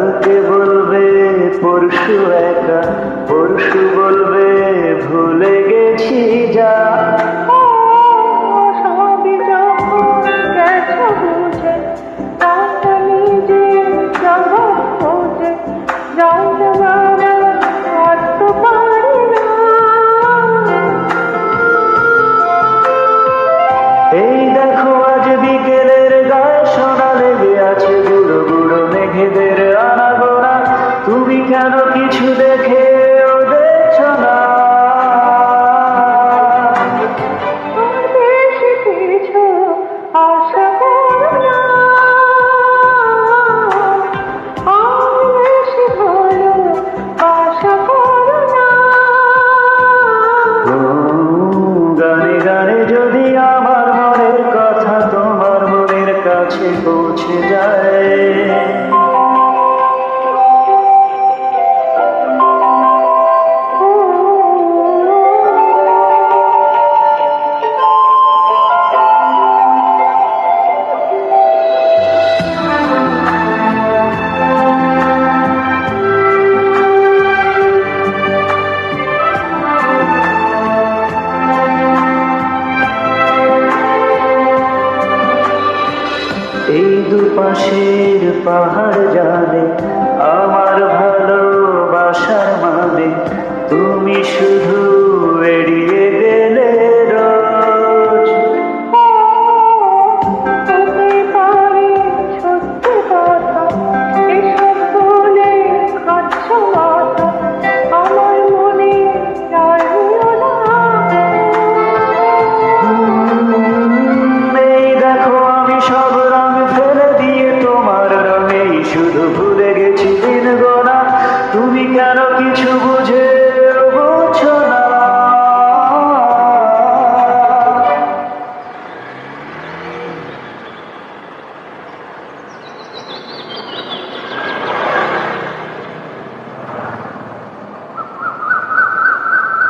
কালকে বলবে পরশু একা। পরশু বলবে ভুলে গেছি যা। কাছে পৌঁছে যায়। দুপাশের পাহাড় জানে আমার ভালোবাসার মানে